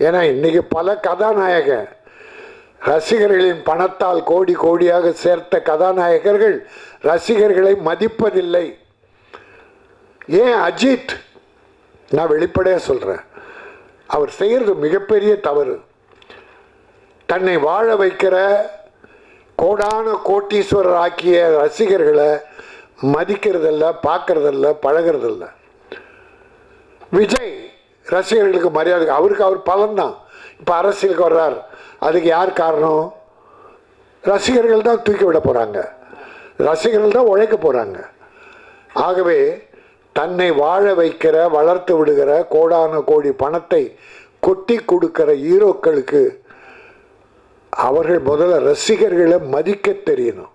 ஏன்னா இன்னைக்கு பல கதாநாயக ரசிகர்களின் பணத்தால் கோடி கோடியாக சேர்த்த கதாநாயகர்கள் ரசிகர்களை மதிப்பதில்லை. ஏன் அஜித்? நான் வெளிப்படையாக சொல்கிறேன் அவர் செய்கிறது மிகப்பெரிய தவறு. தன்னை வாழ வைக்கிற கோடான கோட்டீஸ்வரர் ஆக்கிய ரசிகர்களை மதிக்கிறதில்ல பார்க்கறதில்ல பழகிறதில்ல. விஜய் ரசிகர்களுக்கு மரியாதை அவருக்கு அவர் பலன்தான் இப்போ அரசியலுக்கு வர்றார். அதுக்கு யார் காரணம்? ரசிகர்கள் தான் தூக்கி விட போகிறாங்க ரசிகர்கள் தான் உழைக்க போகிறாங்க ஆகவே தன்னை வாழ வைக்கிற வளர்த்து விடுகிற கோடான கோடி பணத்தை கொட்டி கொடுக்கிற ஹீரோக்களுக்கு அவர்கள் முதல்ல ரசிகர்களை மதிக்க தெரியணும்.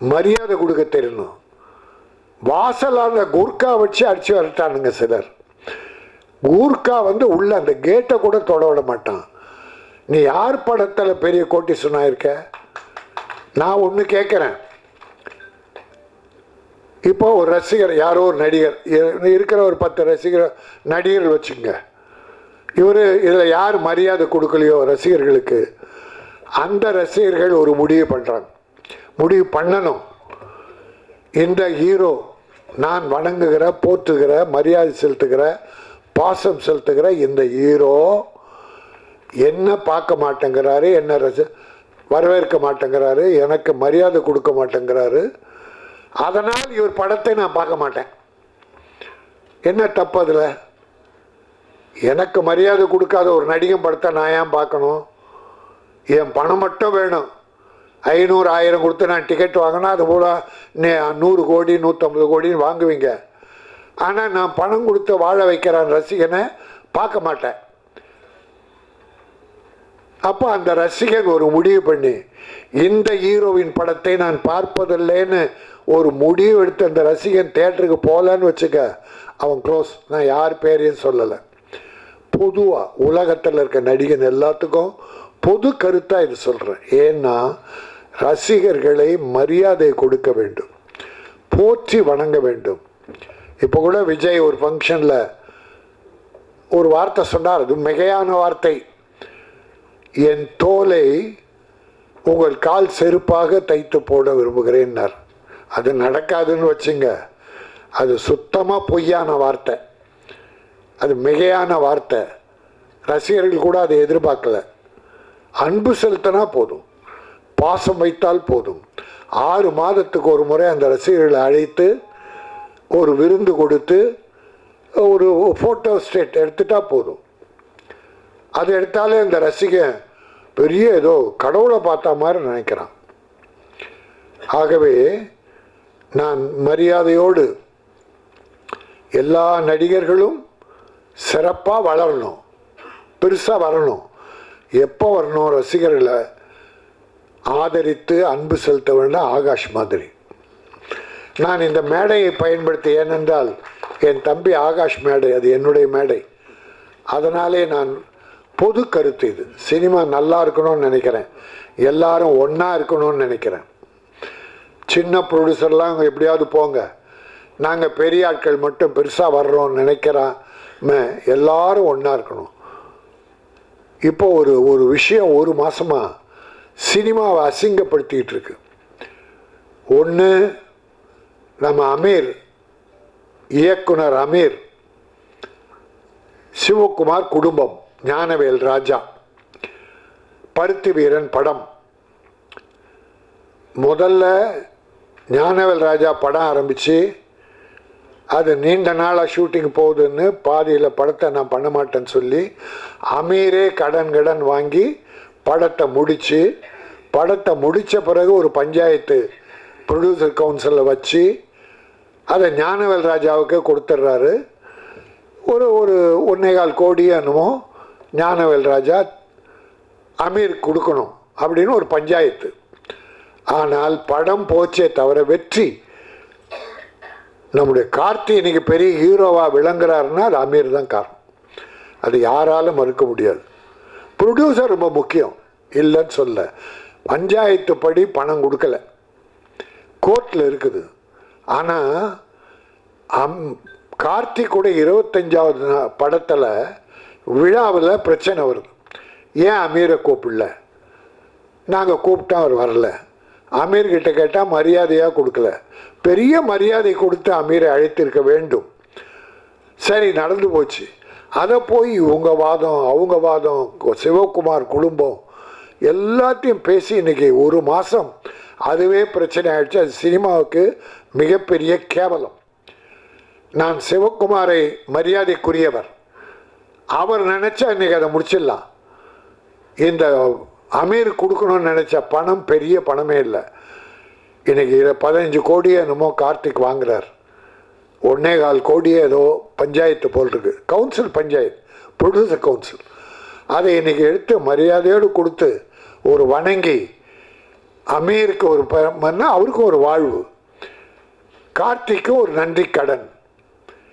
மரியாதை கொடுக்க தெரியணும். வாசலான குர்கா வச்சு அடித்து வரட்டானுங்க சிலர். ஊர்க்கா வந்து உள்ள அந்த கேட்டை கூட தொட விட மாட்டான். நீ யார் படத்தில் பெரிய கோட்டி சொன்னாயிருக்க நான் ஒன்று கேட்குறேன் இப்போ ஒரு ரசிகர் யாரோ ஒரு நடிகர் இருக்கிற ஒரு பத்து ரசிகர் நடிகர்கள் வச்சுங்க இவர் இதில் யார் மரியாதை கொடுக்கலையோ ரசிகர்களுக்கு அந்த ரசிகர்கள் ஒரு முடிவு பண்ணுறாங்க முடிவு பண்ணணும். இந்த ஹீரோ நான் வணங்குகிற போற்றுகிற மரியாதை செலுத்துகிற பாசம் செலுத்துகிற இந்த ஹீரோ என்ன பார்க்க மாட்டேங்கிறாரு என்ன ரச வரவேற்க மாட்டேங்கிறாரு எனக்கு மரியாதை கொடுக்க மாட்டேங்கிறாரு. அதனால் இவர் படத்தை நான் பார்க்க மாட்டேன். என்ன தப்பு அதில்? எனக்கு மரியாதை கொடுக்காத ஒரு நடிகன் படத்தை நான் ஏன் பார்க்கணும்? என் பணம் மட்டும் வேணும். ஐநூறு ஆயிரம் கொடுத்து நான் டிக்கெட் வாங்கினா அது போல் நூறு கோடி நூற்றம்பது கோடின்னு வாங்குவீங்க. ஆனால் நான் பணம் கொடுத்து வாழ வைக்கிறான் ரசிகனை பார்க்க மாட்டேன். அப்போ அந்த ரசிகன் ஒரு முடிவு பண்ணி இந்த ஹீரோவின் படத்தை நான் பார்ப்பதில்லைன்னு ஒரு முடிவு எடுத்து அந்த ரசிகன் தேட்டருக்கு போகலான்னு வச்சுக்க அவன் க்ளோஸ் நான் யார் பேரையும் சொல்லலை. பொதுவாக உலகத்தில் இருக்க நடிகன் எல்லாத்துக்கும் பொது கருத்தாக இது சொல்கிறேன் ஏன்னா ரசிகர்களை மரியாதை கொடுக்க வேண்டும். போற்றி வணங்க வேண்டும். இப்போ கூட விஜய் ஒரு ஃபங்க்ஷனில் ஒரு வார்த்தை சொன்னார். அது மிகையான வார்த்தை. என் தோலை உங்கள் கால் செருப்பாக தைத்து போட விரும்புகிறேன்னார். அது நடக்காதுன்னு வச்சுங்க. அது சுத்தமாக பொய்யான வார்த்தை. அது மிகையான வார்த்தை. ரசிகர்கள் கூட அதை எதிர்பார்க்கல. அன்பு செலுத்தினா போதும். பாசம் வைத்தால் போதும். ஆறு மாதத்துக்கு ஒரு முறை அந்த ரசிகர்களை அழைத்து ஒரு விருந்து கொடுத்து ஒரு ஃபோட்டோ ஸ்டேட் எடுத்துட்டா போதும். அது எடுத்தாலே அந்த ரசிகன் பெரிய ஏதோ கடவுளை பார்த்த மாதிரி நினைக்கிறான். ஆகவே நான் மரியாதையோடு எல்லா நடிகர்களும் சிறப்பாக வளரணும். பெருசாக வரணும். எப்போ வரணும் ரசிகர்களை ஆதரித்து அன்பு செலுத்த வேண்டாம் ஆகாஷ் மாதிரி. நான் இந்த மேடையை பயன்படுத்தி ஏனென்றால் என் தம்பி ஆகாஷ் மேடை அது என்னுடைய மேடை. அதனாலே நான் பொது கருத்து இது. சினிமா நல்லா இருக்கணும்னு நினைக்கிறேன். எல்லாரும் ஒன்றா இருக்கணும்னு நினைக்கிறேன். சின்ன ப்ரொடியூசர்லாம் எப்படியாவது போங்க. நாங்கள் பெரிய ஆட்கள் மட்டும் பெருசாக வர்றோம்னு நினைக்கிறாம எல்லாரும் ஒன்றா இருக்கணும். இப்போ ஒரு ஒரு விஷயம் ஒரு மாதமாக சினிமாவை அசிங்கப்படுத்திக்கிட்டு இருக்கு. ஒன்று நம்ம அமீர் இயக்குனர் அமீர் சிவகுமார் குடும்பம் ஞானவேல் ராஜா பருத்தி வீரன் படம். முதல்ல ஞானவேல் ராஜா படம் ஆரம்பித்து அது நீண்ட நாளாக ஷூட்டிங் போகுதுன்னு பாதியில் படத்தை நான் பண்ண மாட்டேன்னு சொல்லி அமீரே கடன் கடன் வாங்கி படத்தை முடித்து படத்தை முடித்த பிறகு ஒரு பஞ்சாயத்து ப்ரொடியூசர் கவுன்சிலில் வச்சு அதை ஞானவேல் ராஜாவுக்கு கொடுத்துட்றாரு. ஒரு ஒரு ஒன்னேகால் கோடி என்னமோ ஞானவேல் ராஜா அமீர் கொடுக்கணும் அப்படின்னு ஒரு பஞ்சாயத்து. ஆனால் படம் போச்சே தவிர வெற்றி. நம்முடைய கார்த்தி இன்னைக்கு பெரிய ஹீரோவாக விளங்குறாருன்னா அது அமீர் தான் காரணம். அது யாராலும் மறுக்க முடியாது. ப்ரொடியூசர் ரொம்ப முக்கியம். இல்லைன்னு சொல்ல. பஞ்சாயத்து படி பணம் கொடுக்கல. கோர்ட்டில் இருக்குது. ஆனால் அம் கார்த்திக் கூட இருபத்தஞ்சாவது படத்தில் விழாவில் பிரச்சனை வருது. ஏன் அமீரை கூப்பிடல? நாங்கள் கூப்பிட்டா அவர் வரல. அமீர்கிட்ட கேட்டால் மரியாதையாக கொடுக்கல. பெரிய மரியாதை கொடுத்து அமீரை அழைத்திருக்க வேண்டும். சரி நடந்து போச்சு. அதை போய் இவங்க வாதம் அவங்க வாதம் சிவகுமார் குடும்பம் எல்லாத்தையும் பேசி இன்னைக்கு ஒரு மாதம் அதுவே பிரச்சனை ஆயிடுச்சு அது சினிமாவுக்கு மிகப்பெரிய கேவலம். நான் சிவகுமாரை மரியாதைக்குரியவர். அவர் நினச்சா இன்றைக்கி அதை முடிச்சிடலாம். இந்த அமீர் கொடுக்கணும்னு நினச்ச பணம் பெரிய பணமே இல்லை. இன்றைக்கி இதை பதினஞ்சு கோடியே என்னமோ கார்த்திக் வாங்குறார். ஒன்னே கால் கோடியே ஏதோ பஞ்சாயத்து போல் இருக்கு. Council panchayat producer council. அதை இன்றைக்கி எடுத்து மரியாதையோடு கொடுத்து ஒரு வணங்கி அமீருக்கு ஒரு பண்ண அவருக்கு ஒரு வாழ்வு. கார்த்திக்கு ஒரு நன்றி கடன்.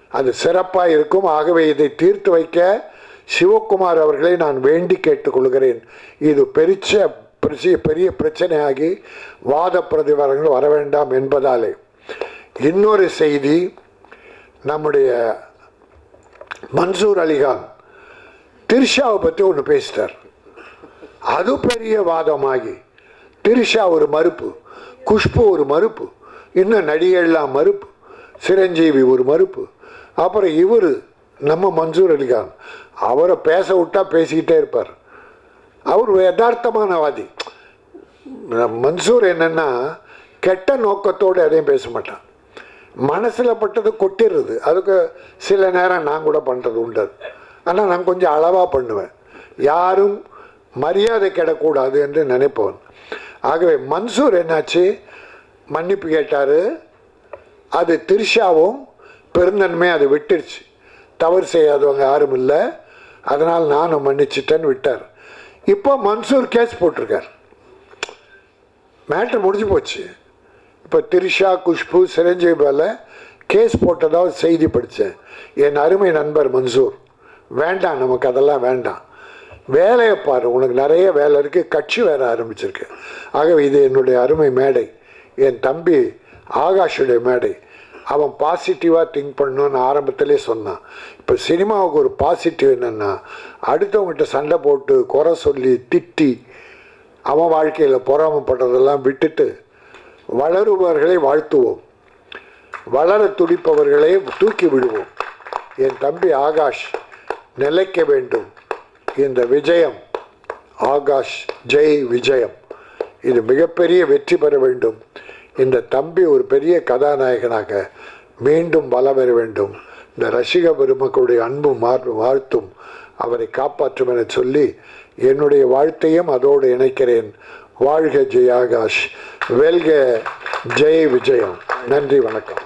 அது சிறப்பாக இருக்கும். ஆகவே இதை தீர்த்து வைக்க சிவகுமார் அவர்களை நான் வேண்டி கேட்டுக்கொள்கிறேன். இது பெரிச்ச பெரிய பெரிய பிரச்சனையாகி வாத பிரதிவாரங்கள் வர வேண்டாம் என்பதாலே. இன்னொரு செய்தி நம்முடைய மன்சூர் அலிகான் திரிஷாவை பற்றி ஒன்று பேசிட்டார். அது பெரிய வாதமாகி திரிஷா ஒரு மறுப்பு குஷ்பு ஒரு மறுப்பு இன்னும் நடிகர்லாம் மறுப்பு சிரஞ்சீவி ஒரு மறுப்பு. அப்புறம் இவர் நம்ம மன்சூர் அலிகான் அவரை பேச விட்டா பேசிக்கிட்டே இருப்பார். அவர் யதார்த்தமானவாதி. மன்சூர் என்னென்னா கெட்ட நோக்கத்தோடு எதையும் பேச மாட்டான். மனசில் பட்டது கொட்டிடுறது அதுக்கு சில நேரம் நான் கூட பண்ணுறது உண்டு. ஆனால் நான் கொஞ்சம் அளவாக பண்ணுவேன். யாரும் மரியாதை கெடக்கூடாது என்று நினைப்பவன். ஆகவே மன்சூர் என்னாச்சு? மன்னிப்பு கேட்டார். அது திரிஷாவும் பெருந்தன்மை அதை விட்டுருச்சு. தவறு செய்யாதவங்க யாரும் இல்லை. அதனால் நானும் மன்னிச்சிட்டேன்னு விட்டார். இப்போ மன்சூர் கேஸ் போட்டிருக்கார். மேட்ரு முடிஞ்சு போச்சு. இப்போ திரிஷா குஷ்பு சிரஞ்சீவி கேஸ் போட்டதாக செய்தி படித்தேன். என் அருமை நண்பர் மன்சூர். வேண்டாம் நமக்கு அதெல்லாம் வேண்டாம். வேலையை பாரு உனக்கு நிறைய வேலை இருக்குது கட்சி வேற ஆரம்பிச்சிருக்கு. ஆகவே இது என்னுடைய அருமை மேடை. என் தம்பி ஆகாஷுடைய மேடை. அவன் பாசிட்டிவாக திங்க் பண்ணணும்னு ஆரம்பத்திலே சொன்னான். இப்போ சினிமாவுக்கு ஒரு பாசிட்டிவ் என்னென்னா அடுத்தவங்ககிட்ட சண்டை போட்டு குறை சொல்லி திட்டி அவன் வாழ்க்கையில் பொறாமப்படுறதெல்லாம் விட்டுட்டு வளருபவர்களை வாழ்த்துவோம். வளர துடிப்பவர்களை தூக்கி விடுவோம். என் தம்பி ஆகாஷ் நிலைக்க வேண்டும். இந்த விஜயம் ஆகாஷ் ஜெய் விஜயம். இது மிகப்பெரிய வெற்றி பெற வேண்டும். இந்த தம்பி ஒரு பெரிய கதாநாயகனாக மீண்டும் வலம் பெற வேண்டும். இந்த ரசிக பெருமக்களுடைய அன்பும் மார் வாழ்த்தும். அவரை காப்பாற்றும் என சொல்லி என்னுடைய வாழ்த்தையும் அதோடு இணைக்கிறேன். வாழ்க ஜெய் ஆகாஷ். வெல்க ஜெய் விஜயம். நன்றி வணக்கம்.